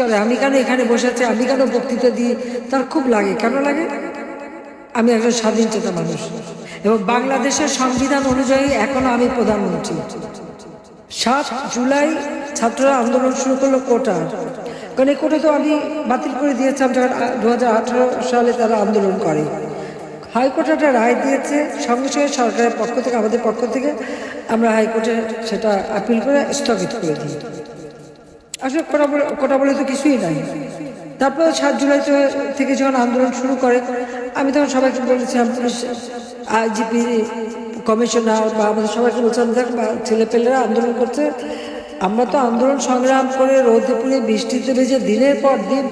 করে, আমি কেন এখানে বসে আছি? আমি কেন বক্তৃতা দিই? তার খুব লাগে। কেন লাগে? আমি একজন স্বাধীন চেতা মানুষ। এবং বাংলাদেশের সংবিধান অনুযায়ী এখনও আমি প্রধানমন্ত্রী। সাত জুলাই ছাত্ররা আন্দোলন শুরু করল কোটা। কারণ এই কোটা তো আমি বাতিল করে দিয়েছিলাম যখন দু হাজার আঠারো সালে তারা আন্দোলন করে। হাইকোর্ট একটা রায় দিয়েছে, সঙ্গে সঙ্গে সরকারের পক্ষ থেকে, আমাদের পক্ষ থেকে আমরা হাইকোর্টে সেটা আপিল করে স্থগিত করে দিই। আসলে কোটা বলে কোটা বলে তো কিছুই নাই। তারপর সাত জুলাই থেকে যখন আন্দোলন শুরু করে, আমি তখন সবাইকে বলেছিলাম পুলিশ আইজিপি কমিশনার বা আমাদের সবাইকে বলছিলাম দেখ ছেলেপেলেরা আন্দোলন করছে। আমরা তো আন্দোলন সংগ্রাম করে রোদে পুড়ে বৃষ্টিতে ভেজে দিনের পর দিন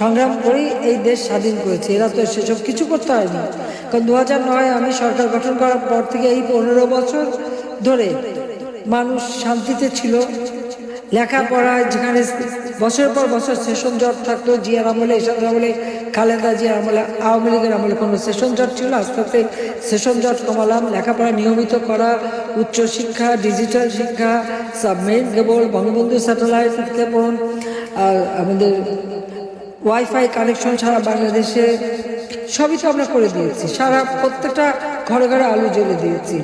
সংগ্রাম করেই এই দেশ স্বাধীন করেছে। এরা তো সেসব কিছু করতে হয়নি কারণ দু হাজার নয় আমি সরকার গঠন করার পর থেকে এই পনেরো বছর ধরে মানুষ শান্তিতে ছিল। লেখাপড়ায় যেখানে বছরের পর বছর সেশন জট থাকতো, জিয়ার আমলে এসব আমলে, খালেদা জিয়ার আমলে, আওয়ামী লীগের আমলে কোনো সেশন জট ছিল আস্তে আস্তে সেশন জট কমালাম। লেখাপড়া নিয়মিত করা উচ্চশিক্ষা ডিজিটাল শিক্ষা সাবমেরিন কেবল বঙ্গবন্ধু স্যাটেলাইট উৎক্ষেপণ আর আমাদের ওয়াইফাই কানেকশন সারা বাংলাদেশে, সবই তো আমরা করে দিয়েছি। সারা প্রত্যেকটা ঘরে ঘরে আলো জ্বলে দিয়েছি।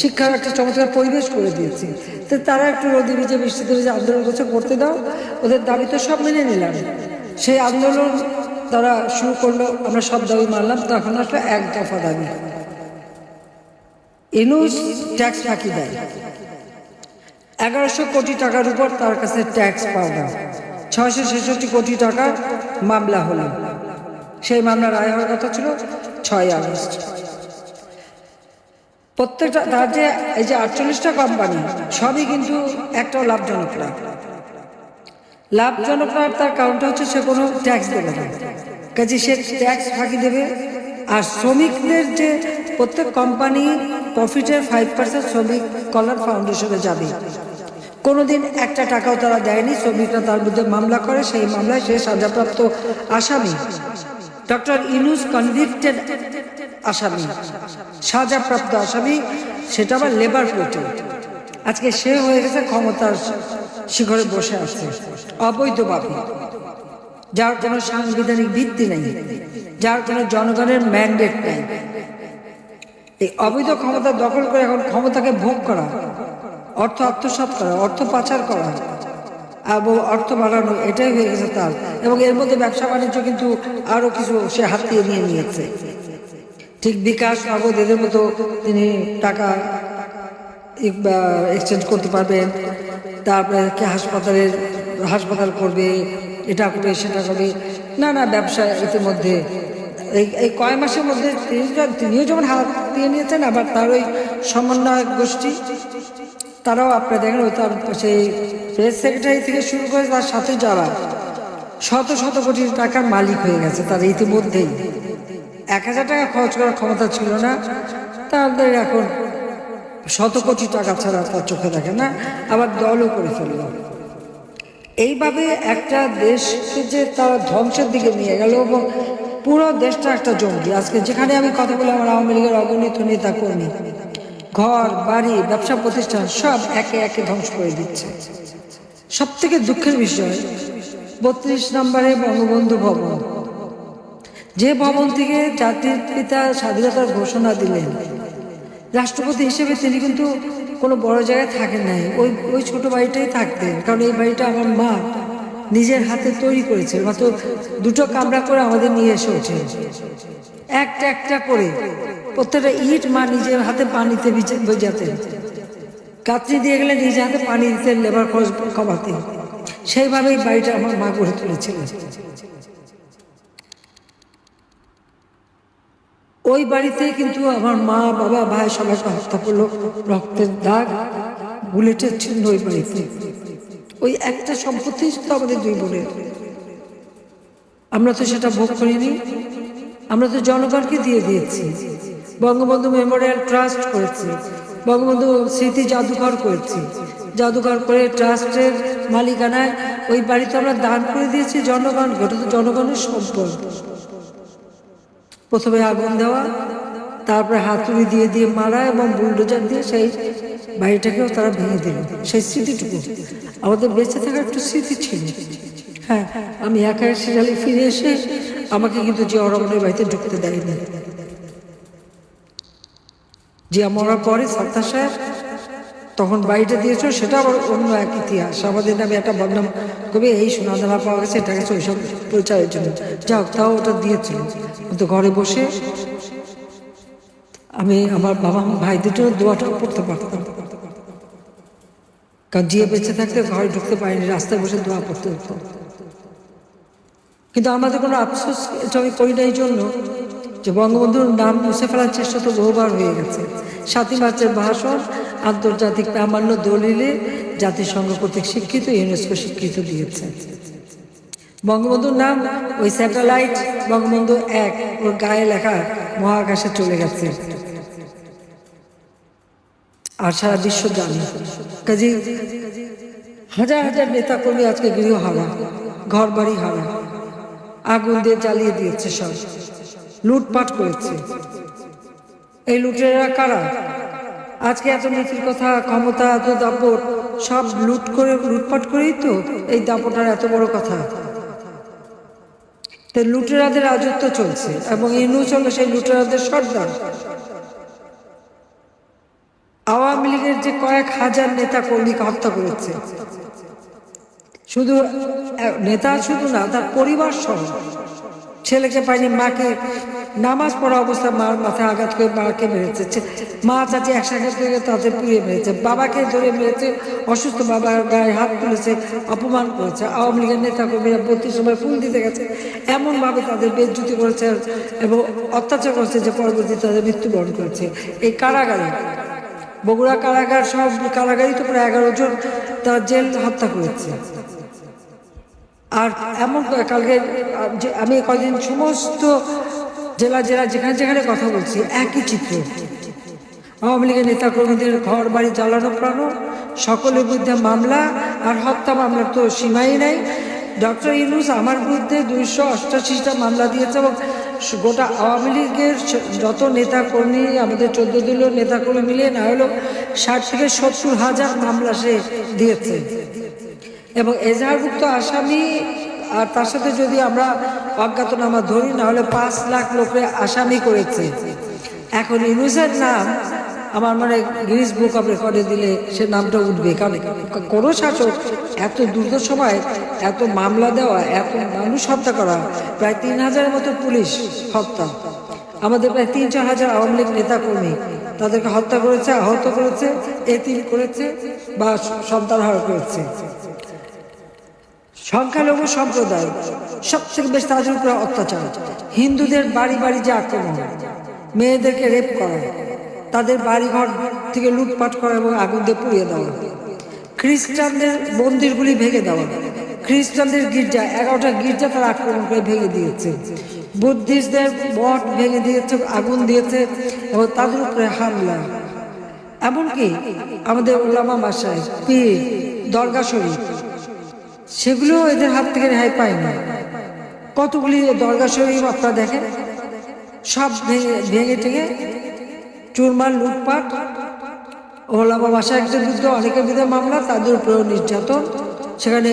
শিক্ষার একটা চমৎকার পরিবেশ করে দিয়েছি। তো তারা একটু রোদে ভিজে বৃষ্টিতে ভিজে আন্দোলন করছে, করতে দাও। ওদের দাবি তো সব মেনে নিলাম। সেই আন্দোলন তারা শুরু করল, আমরা সব দাবি মানলাম। তখন আসলে এক দফা দাবি। ইনুস ট্যাক্স ফাঁকি দেয়। এগারোশো কোটি টাকার উপর তার কাছে ট্যাক্স পাওয়া ছয়শো ছেষট্টি কোটি টাকার মামলা হলো। সেই মামলার রায় হওয়ার কথা ছিল ছয় আগস্ট। প্রত্যেকটা তার যে এই যে আটচল্লিশটা কোম্পানি সবই কিন্তু একটাও লাভজনক না লাভজনক না তার কারণটা হচ্ছে সে কোনো ট্যাক্স দেবে না। কাজে সে ট্যাক্স ফাঁকি দেবে। আর শ্রমিকদের যে প্রত্যেক কোম্পানি প্রফিটের ফাইভ পার্সেন্ট শ্রমিক কল্যাণ ফাউন্ডেশনে যাবে। কোনোদিন একটা টাকাও তারা দেয়নি, শ্রমিকরা তার বিরুদ্ধে মামলা করে, সেই মামলায় সে সাজাপ্রাপ্ত আসামি। ডক্টর ইনুস কনভিক্টেড আসামি। সাজাপ্রাপ্ত আসামি, সেটা আবার লেবার কোর্টে আজকে সে হয়ে গেছে ক্ষমতার শিখরে বসে আছে, অবৈধভাবে। যার কোনো সাংবিধানিক ভিত্তি নেই, যার কোনো জনগণের ম্যান্ডেট নেই। এই অবৈধ ক্ষমতা দখল করে এখন ক্ষমতাকে ভোগ করা, অর্থ আত্মসাৎ করা, অর্থ পাচার করা এবং অর্থ বাড়ানো, এটাই হয়ে গেছে তার। এবং এর মধ্যে ব্যবসা বাণিজ্য কিন্তু আরও কিছু সে হাতিয়ে নিয়ে নিয়েছে। ঠিক বিকাশ নগদ এদের মতো তিনি টাকা এক্সচেঞ্জ করতে পারবেন। তারপরে কি হাসপাতালের, হাসপাতাল করবে, এটা করবে, সেটা করবে। না না ব্যবসা ইতিমধ্যে এই এই কয় মাসের মধ্যে তিনি তিনিও যেমন হাত দিয়ে নিয়েছেন, আবার তার ওই সমন্বয়ক গোষ্ঠী, তারাও আপনারা দেখেন, ওই তার সেই প্রেস সেক্রেটারি থেকে শুরু করে তার সাথে যারা শত শত কোটি টাকার মালিক হয়ে গেছে, তার ইতিমধ্যেই। এক হাজার টাকা খরচ করার ক্ষমতা ছিল না। তাদের এখন শত কোটি টাকা ছাড়া তার চোখে দেখে না। আবার দলও করে ফেলল। এইভাবে একটা দেশকে যে তারা ধ্বংসের দিকে নিয়ে গেল এবং পুরো দেশটা একটা জঙ্গি। আজকে যেখানে আমি কথা বলি আমার আওয়ামী লীগের অগণিত নেতা কর্মী ঘর, বাড়ি, ব্যবসা প্রতিষ্ঠান সব একে একে ধ্বংস করে দিচ্ছে। সব থেকে দুঃখের বিষয়, বত্রিশ নম্বরে বঙ্গবন্ধু ভবন। যে ভবন থেকে জাতির পিতা স্বাধীনতার ঘোষণা দিলেন, রাষ্ট্রপতি হিসেবে তিনি কিন্তু কোনো বড় জায়গায় থাকেন নাই। ওই ওই ছোট বাড়িটাই থাকতেন। কারণ এই বাড়িটা আমার মা নিজের হাতে তৈরি করেছে। মাত্র দুটো কামরা করে আমাদের নিয়ে এসে ওঠে একটা একটা করে প্রত্যেকটা ইট মা নিজের হাতে পানিতে ভিজে, ভেজাতেন। কাতরি দিয়ে গেলে নিজের হাতে পানি দিতেন, লেবার খরচ কমাতে সেইভাবেই বাড়িটা আমার মা গড়ে তুলেছিলেন। ওই বাড়িতে কিন্তু আমার মা, বাবা, ভাই সবাইকে হত্যা করল। রক্তের দাগ, বুলেটের চিহ্ন ওই বাড়িতে। ওই একটা সম্পত্তি তো আমাদের দুই বোনের। আমরা তো সেটা ভোগ করিনি। আমরা তো জনগণকে দিয়ে দিয়েছি। বঙ্গবন্ধু মেমোরিয়াল ট্রাস্ট করেছি। বঙ্গবন্ধু স্মৃতি জাদুঘর করেছি। জাদুঘর করে ট্রাস্টের মালিকানায় ওই বাড়িতে আমরা দান করে দিয়েছি জনগণকে ওটা তো জনগণের সম্পদ। প্রথমে আগুন দেওয়া, তারপরে হাতুড়ি দিয়ে দিয়ে মারা এবং বুলডোজার দিয়ে সেই বাড়িটাকেও তারা ভেঙে দিল, সেই স্মৃতিটুকু। আমাদের বেঁচে থাকার একটু স্মৃতি ছিল। হ্যাঁ আমি একা সিরিয়ালে ফিরে এসে আমাকে কিন্তু যে অরমনের বাড়িতে ঢুকতে দেয়নি। যে আমরা পরে সাত্তা সাহেব তখন বাড়িটা দিয়েছ সেটা আবার অন্য এক ইতিহাস। আমাদের নামে একটা বদনাম কবি এই সোনাদানা পাওয়া গেছে, এটা গেছে ওইসব প্রচারের জন্য। যাও তাও ওটা দিয়েছিল। কিন্তু ঘরে বসে আমি আমার বাবা ভাইদের জন্য দোয়াটাও পড়তে পারতাম। কারণ জিয়ে বেঁচে থাকতে ঘরে ঢুকতে পারিনি, রাস্তায় বসে দোয়া পড়তে হতো। কিন্তু আমাদের কোনো আফসোস এটা আমি করি না এই জন্য যে বঙ্গবন্ধুর নাম মুছে ফেলার চেষ্টা তো বহুবার হয়ে গেছে। সাতই মার্চের ভাষণ আন্তর্জাতিক প্রামাণ্য দলিলে জাতিসংঘ কর্তৃক স্বীকৃত, ইউনেস্কো স্বীকৃত দিয়েছে। বঙ্গবন্ধুর নাম ওই স্যাটেলাইট বঙ্গবন্ধু এক, ওর গায়ে লেখা মহাকাশে চলে গেছে। আর সারা বিশ্ব জানে। কাজে হাজার হাজার নেতা কর্মী আজকে গৃহ হারা ঘর বাড়ি হারা, আগুন দিয়ে জ্বালিয়ে দিয়েছে সব। লুটপাট করেছে। এই লুটেরা কারা? আজকে এত নীতির কথা, ক্ষমতা, এত দাপট, সব লুট করে, লুটপাট করেই তো এই দাপটার এত বড় কথা। লুটেরাদের রাজত্ব চলছে এবং ইনু চলে সেই লুটেরাদের সর্দার আওয়ামী লীগের যে কয়েক হাজার নেতা কর্মীকে হত্যা করেছে। শুধু নেতা শুধু না, তার পরিবার সহ। ছেলেকে পায়নি মাকে নামাজ পড়া অবস্থা মার মাথায় আঘাত করে মাকে মেরেছে। মা চাচি একসাথে থেকে তাদের পুড়িয়ে মেরেছে। বাবাকে ধরে মেরেছে, অসুস্থ বাবার গায়ে হাত তুলেছে, অপমান করেছে। আওয়ামী লীগের নেতা কর্মীরা ভর্তির সময় ফুল দিতে গেছে। এমনভাবে তাদের বেজ্জুতি করেছে এবং অত্যাচার করেছে যে পরবর্তী তাদের মৃত্যুবরণ করেছে। এই কারাগারে, বগুড়া কারাগার সব কারাগারই তো প্রায় এগারো জন তার জেল হত্যা করেছে। আর এমন কালকে আমি কদিন সমস্ত জেলা জেলা, যেখানে যেখানে কথা বলছি, একই চিত্র। আওয়ামী লীগের নেতা কর্মীদের ঘর, বাড়ি জ্বালানো প্রাণো, সকলের বিরুদ্ধে মামলা আর হত্যা মামলার তো সীমাই নাই। ডক্টর ইউনুস, আমার বিরুদ্ধে দুইশো অষ্টাশিটা মামলা দিয়েছে এবং গোটা আওয়ামী লীগের যত নেতা কর্মী আমাদের চোদ্দ দলীয় নেতা কর্মী মিলিয়ে না হলেও ষাট থেকে সত্তর হাজার মামলা সে দিয়েছে। এবং এজাহারভুক্ত আসামি আর তার সাথে যদি আমরা অজ্ঞাতনামা ধরি না হলে পাঁচ লাখ লোকের আসামি করেছে। এখন ইউনুসের নাম আমার মানে গিরিস বুক অফ রেকর্ডে দিলে সে নামটা উঠবে। কারণ কোনো শাসক এত দ্রুত সময় এত মামলা দেওয়া, এত মানুষ হত্যা করা, প্রায় তিন হাজারের মতো পুলিশ হত্যা। আমাদের প্রায় তিন চার হাজার আওয়ামী লীগ নেতাকর্মী তাদেরকে হত্যা করেছে, আহত করেছে এতিল করেছে বা সন্তান হারা করেছে। সংখ্যালঘু সম্প্রদায় সব থেকে বেশি তাদের উপরে অত্যাচার। হিন্দুদের বাড়ি বাড়ি যে আক্রমণ, মেয়েদেরকে রেপ করা, তাদের বাড়িঘর থেকে লুটপাট করা এবং আগুন দিয়ে পুড়িয়ে দেওয়া, খ্রিস্টানদের মন্দিরগুলি ভেঙে দেওয়া, খ্রিস্টানদের গির্জা, এগারোটা গির্জা তারা আক্রমণ করে ভেঙে দিয়েছে। বুদ্ধিস্টদের মঠ ভেঙে দিয়েছে, আগুন দিয়েছে এবং তাদের উপরে হামলা। এমনকি আমাদের ওলামা বাসায় পীর, দরগা শরীফ সেগুলো এদের হাত থেকে রেহাই পায় না কতগুলি দরগা শরীফ আপনারা দেখেন? সব ভেঙে ভেঙে টেঙে চুরমার, লুটপাট। ওলামা বাসায়কদের বিরুদ্ধে অনেকের বিরুদ্ধে মামলা, তাদের উপরেও নির্যাতন। সেখানে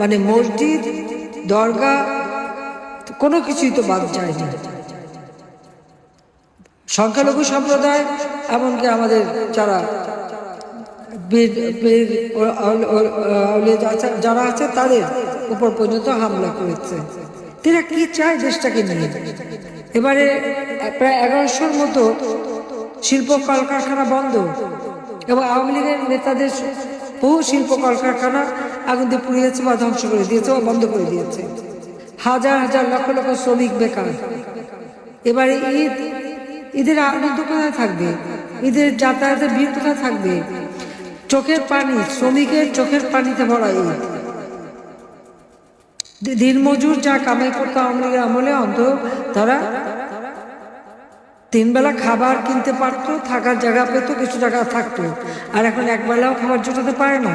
মানে মসজিদ, দরগা, কোনো কিছুই তো বাদ যায় না সংখ্যালঘু সম্প্রদায়, এমনকি আমাদের যারা যারা আছে তাদের উপর পর্যন্ত হামলা করেছে। তারা কি চায় দেশটাকে নিয়ে? এবারে প্রায় এগারোশোর মতো শিল্প কলকারখানা বন্ধ এবং আওয়ামী লীগের নেতাদের বহু শিল্প কলকারখানা আগুন দিয়ে পুড়িয়েছে বা ধ্বংস করে দিয়েছে বা বন্ধ করে দিয়েছে। হাজার হাজার লক্ষ লক্ষ শ্রমিক বেকার। এবারে ঈদ, ঈদের আনন্দ কোথায় থাকবে? ঈদের যাতায়াতের ভিড় কোথায় থাকবে? চোখের পানি, শ্রমিকের চোখের পানিতে ভরা ঈদ দিনমজুর যা কামাই করতো আওয়ামী আমলে অন্ত তারা তিনবেলা খাবার কিনতে পারতো, থাকার জায়গা পেতো, কিছু টাকা থাকতো। আর এখন একবেলাও খাবার জোটাতে পারে না।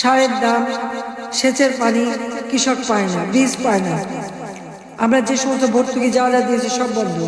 সারের দাম, সেচের পানি কৃষক পায় না, বীজ পায় না। আমরা যে সমস্ত ভর্তুকি যাওয়া দিয়েছি, সব বন্ধ।